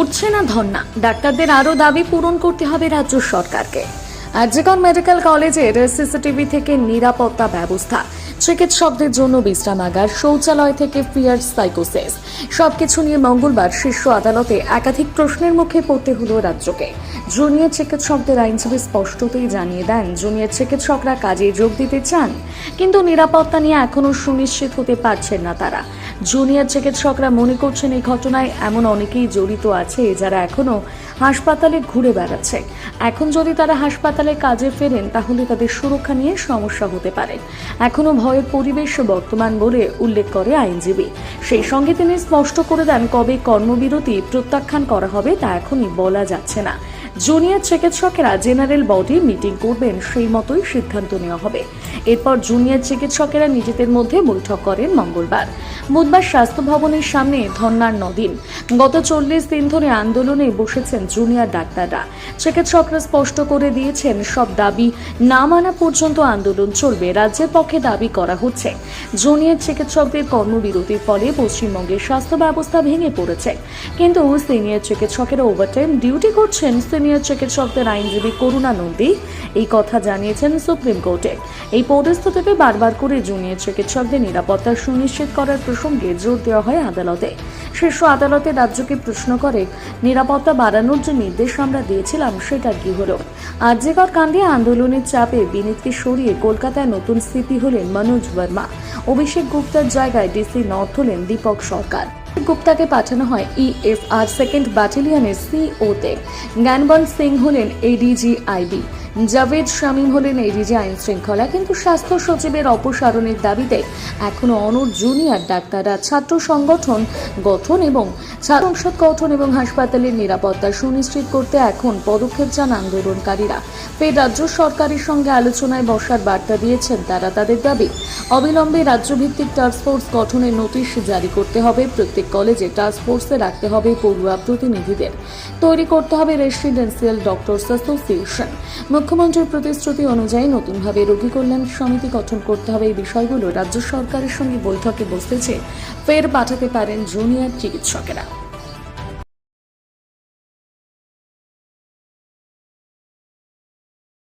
উঠছে না ধর্না ডাক্তারদের আরও দাবি পূরণ করতে হবে রাজ্য সরকারকে। আর্যগন মেডিকেল কলেজের সিসিটিভি থেকে নিরাপত্তা ব্যবস্থা। চিকিৎসকদের জন্য বিশ্রামাগার, শৌচালয় থেকে ফিয়ার সাইকোসিস। সবকিছু নিয়ে মঙ্গলবার শীর্ষ আদালতে একাধিক প্রশ্নের মুখে পড়তে হলো রাজ্যকে। জুনিয়র চিকিৎসকদের আইনজীবী স্পষ্টতই জানিয়ে দেন, জুনিয়র চিকিৎসকরা কাজে যোগ দিতে চান, কিন্তু নিরাপত্তা নিয়ে এখনও সুনিশ্চিত হতে পারছেন না তারা। জুনিয়র চিকিৎসকরা মনে করছেন এই ঘটনায় এমন অনেকেই জড়িত আছে যারা এখনও হাসপাতালে ঘুরে বেড়াচ্ছে। এখন যদি তারা হাসপাতালে কাজে ফেরেন, তাহলে তাদের সুরক্ষা নিয়ে সমস্যা হতে পারে। এখনও ভয়ের পরিবেশ বর্তমান বলে উল্লেখ করে আইনজীবী। সেই সঙ্গে তিনি স্পষ্ট করে দেন কবে কর্মবিরতি প্রত্যাখ্যান করা হবে তা এখনই বলা যাচ্ছে না। জুনিয়র চিকিৎসকেরা জেনারেল বডি মিটিং করবেন, সেই মতোই সিদ্ধান্ত নেওয়া হবে। এরপর জুনিয়র চিকিৎসকেরা নিজেদের মধ্যে বৈঠক করেন মঙ্গলবার। বুধবার স্বাস্থ্য ভবনের সামনে ধর্নার নদিন। গত চল্লিশ দিন ধরে আন্দোলনে বসেছেন জুনিয়র ডাক্তাররা। চিকিৎসকরা স্পষ্ট করে দিয়েছেন, সব দাবি না মানা পর্যন্ত আন্দোলন চলবে, রাজ্যের পক্ষে দাবি করা হচ্ছে। জুনিয়র চিকিৎসকদের কর্মবিরতির ফলে পশ্চিমবঙ্গের স্বাস্থ্য ব্যবস্থা ভেঙে পড়েছে। কিন্তু সিনিয়র চিকিৎসকেরা ওভারটাইম ডিউটি করছেন সিনিয়র চিকিৎসকদের আইনজীবী করুণা নন্দী এই কথা জানিয়েছেন সুপ্রিম কোর্টে। এই পদস্থ থেকে বারবার করে জুনিয়র চিকিৎসকদের নিরাপত্তা সুনিশ্চিত করার প্রসঙ্গে জোর দেওয়া হয় আদালতে। শীর্ষ আদালতে রাজ্যকে প্রশ্ন করে, নিরাপত্তা বাড়ানোর যে নির্দেশ আমরা দিয়েছিলাম, সেটা কি হল? হলো আর্যেকর কাণ্ডে আন্দোলনের চাপে বিনীতকে সরিয়ে কলকাতায় নতুন সিপি হলেন মনোজ বর্মা। অভিষেক গুপ্তার জায়গায় ডিসি নর্থ হলেন দীপক সরকার। গুপ্তাকে পাঠানো হয় ইএফআর সেকেন্ড ব্যাটালিয়নের সিওতে জ্ঞানবন্ত সিং হলেন এডিজি আইবি জাভেদ শামীম হলেন এডিজি আইন শৃঙ্খলা। কিন্তু স্বাস্থ্য সচিবের অপসারণের দাবিতে এখনও অনর জুনিয়র ডাক্তাররা ছাত্র সংগঠন গঠন এবং সংসদ গঠন এবং হাসপাতালের নিরাপত্তা সুনিশ্চিত করতে এখন পদক্ষেপ চান আন্দোলনকারীরা। ফের রাজ্য সরকারের সঙ্গে আলোচনায় বসার বার্তা দিয়েছেন তারা। তাদের দাবি, অবিলম্বে রাজ্যভিত্তিক টাস্কফোর্স গঠনের নোটিশ জারি করতে হবে প্রত্যেক কলেজে টাস্কফোর্সে রাখতে হবে পড়ুয়া প্রতিনিধিদের। তৈরি করতে হবে রেসিডেন্সিয়াল ডক্টরস অ্যাসোসিয়েশন মুখ্যমন্ত্রীর প্রতিশ্রুতি অনুযায়ী নতুনভাবে রোগী কল্যাণ সমিতি গঠন করতে হবে এই বিষয়গুলো রাজ্য সরকারের সঙ্গে বৈঠকে বসতেছে ফের পাঠাতে পারেন জুনিয়র চিকিৎসকেরা।